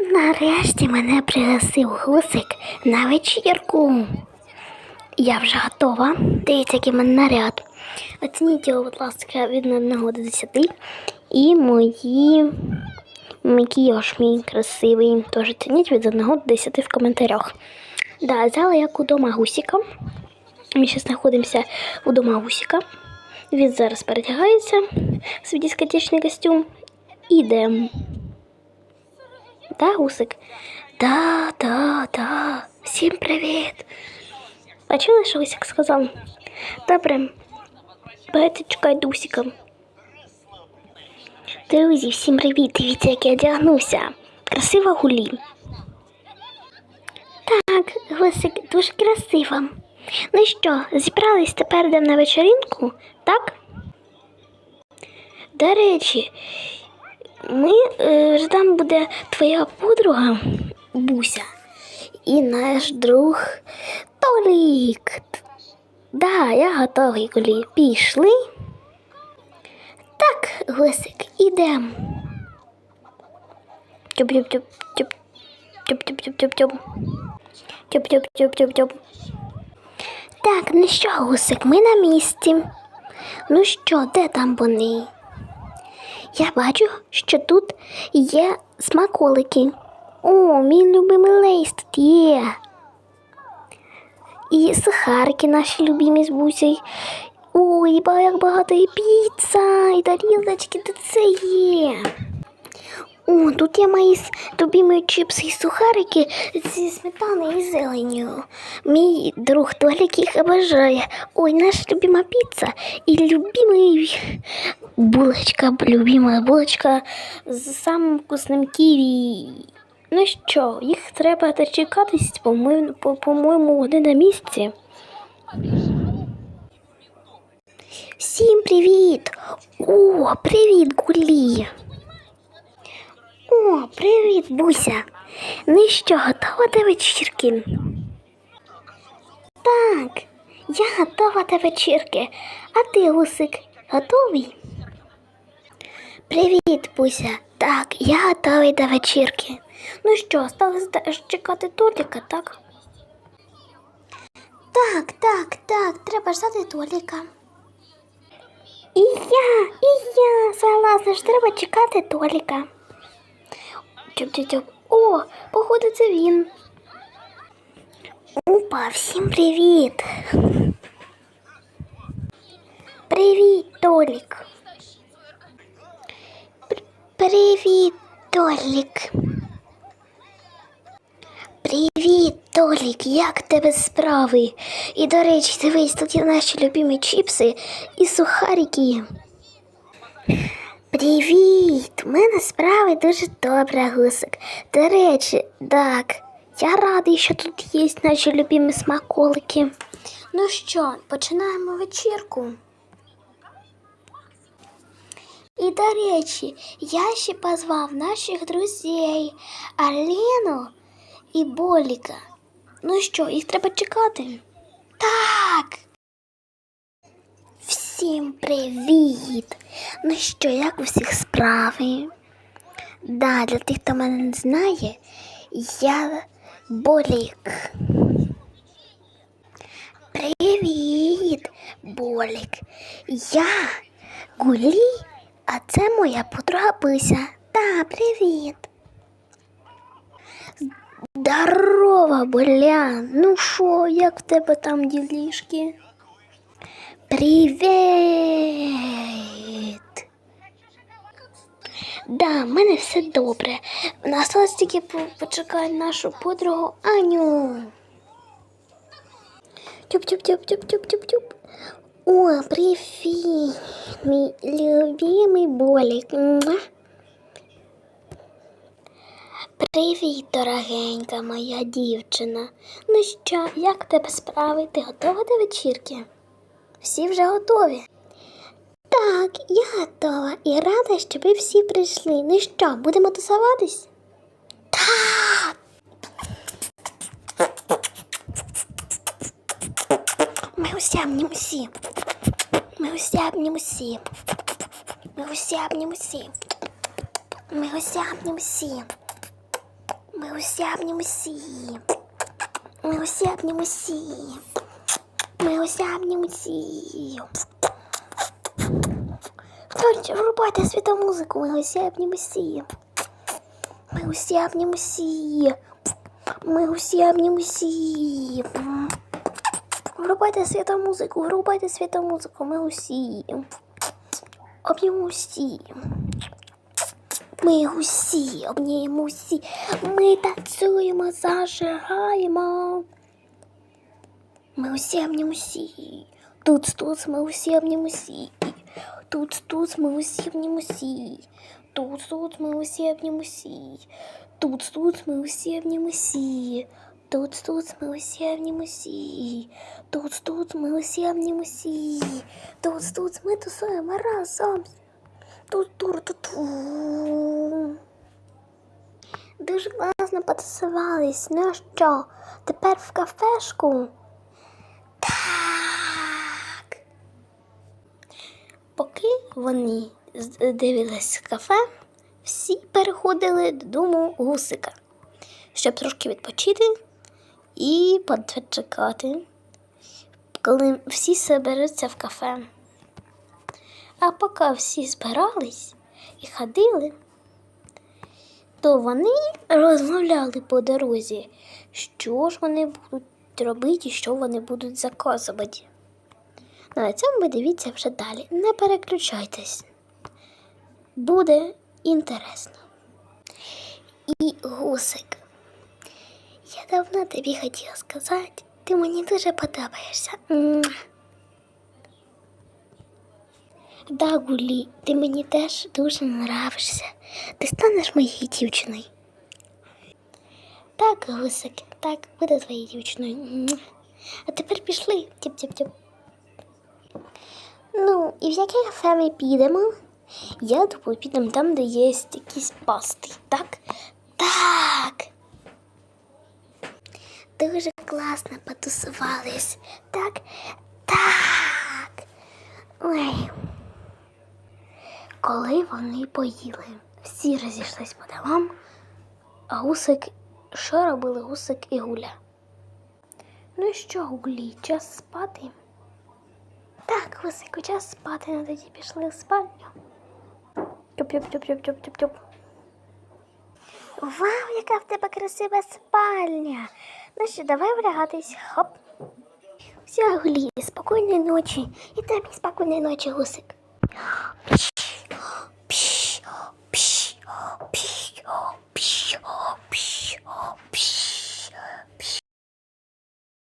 Нарешті мене пригласив гусик на вечірку. Я вже готова. Дивіться, який мене наряд. Оцініть його, будь ласка, від 1 до 10. І мої макіяж мій красивий. Тож оцініть від 1 до 10 в коментарях. Да, взяла як у дома гусіка. Ми зараз знаходимося у дома гусіка. Він зараз перетягається в свій дискотечний костюм. Ідемо. Да, Гусик? Да, да, да. Всім привіт. А чули, що Гусик сказав? Добре. Давайте чекай Дусика. Друзі, всім привіт. Дивіться, як я одягнувся. Красива гулі. Так, Гусик, дуже красиво. Ну що, зібрались тепер йдемо на вечеринку, так? До речі, ми е, там буде твоя подруга Буся і наш друг Толік. Да, я готовий, коли пішли. Так, Гусик, ідем. Тюп-тюп-тюп, тюп. Тюп-тюп-тюп-тюп-тюп. Тюп-тюп-тюп-тюп-тюп. Так, ну що, Гусик, ми на місці. Ну що, де там вони? Я бачу, що тут є смаколики. О, мій любимий лейст є. І сахарки наші любимі з бусей. Ой, як багато і піца, і тарілочки, де це є. О, тут є мої любимі чіпси і сухарики зі сметаною і зеленю. Мій друг Толік їх обожає. Ой, наша любима піца і любимий булочка, любима булочка з самим вкусним ківі. Ну що, їх треба дочекатись, по-моєму, по- вони на місці. Всім привіт! О, привіт, Гулі! О, привіт, Буся! Ну що, готова до вечірки? Так, я готова до вечірки. А ти, Гусик, готовий? Привіт, Буся. Так, я готовий до вечірки. Ну що, стали чекати Толіка, так? Так, так, так, треба ждати Толіка. І я, і я що треба чекати Толіка. Тюп-тюп-тюп. О, походу, це він. Опа, всім привіт. Привіт, Толік. Привіт, Толік. Привіт, Толік, як тебе справи? І до речі, дивись, тут є наші любимі чіпси і сухарики. Привіт! У мене справи дуже добре, гусик. До речі, так, я радий, що тут є наші любимі смаколики. Ну що, починаємо вечірку. І до речі, я ще позвав наших друзей Алену і Боліка. Ну що, їх треба чекати? Так. Всім привіт! Ну що, як у всіх справи? Да, для тих, хто мене не знає, я Болік. Привіт, Болік. Я Гулі, а це моя подруга Пися. Та, привіт. Здорово, Болян. Ну що, як в тебе там ділішки? Привіт! Да, в мене все добре. Осталось тільки по- почекати нашу подругу Аню. Тюп-тюп-тюп-тюп-тюп-тюп-тюп. О, привіт, мій любимий болік. Привіт, дорогенька моя дівчина. Ну що, як тебе справи? Ти готова до вечірки? Всі вже готові. Так, я готова і рада, що ви всі прийшли. Ну що, будемо тусуватись? Так. Ми усі обнім усі. Ми усі обнім усі. Ми усі обнім усі. Ми усі обнім усі. Ми осябнемося. Ми осябнемося. Ми осябнемося. Хто врубайте світомузику, ми осябнемося. Ми осябнемося. Ми осябнемося. Врубайте світомузику, врубайте світомузику, ми усі. Об'ємо усі. Ми усі, обніємо усі. Ми танцюємо, зажигаємо. Ми усі обніємо усі. Тут, тут, ми усі обніємо усі. Тут, тут, ми усі обніємо усі. Тут, тут, ми усі обніємо усі. Тут, тут, ми усі обніємо усі. Тут, тут, ми усі обніємо усі. Тут, тут, ми усі обніємо усі. Тут, тут, ми тусуємо разом. Тут, тут, тут. Дуже класно потусувались. Ну що, тепер в кафешку? Поки вони дивились кафе, всі переходили додому гусика, щоб трошки відпочити і почекати, коли всі зберуться в кафе. А поки всі збирались і ходили, то вони розмовляли по дорозі, що ж вони будуть робити і що вони будуть заказувати. Ну, а цьому ви дивіться вже далі. Не переключайтесь. Буде інтересно. І гусик. Я давно тобі хотіла сказати, ти мені дуже подобаєшся. Да, Гулі, ти мені теж дуже нравишся. Ти станеш моєю дівчиною. Так, гусик, так, буду твоєю дівчиною. А тепер пішли. Тіп-тіп-тіп. Ну, і в яке кафе підемо? Я думаю, підемо там, де є якісь пасти, так? Так. Дуже класно потусувались. Так? Так. Ой. Коли вони поїли, всі розійшлись по домам, а гусик, що робили гусик і гуля? Ну і що, гулі, час спати? Гусику, час спати, на тоді пішли в спальню. Тюп-тюп-тюп-тюп-тюп-тюп. Вау, яка в тебе красива спальня. Ну що, давай влягатись. Хоп. Все, Гулі, спокійної ночі. І тобі спокійної ночі, гусик.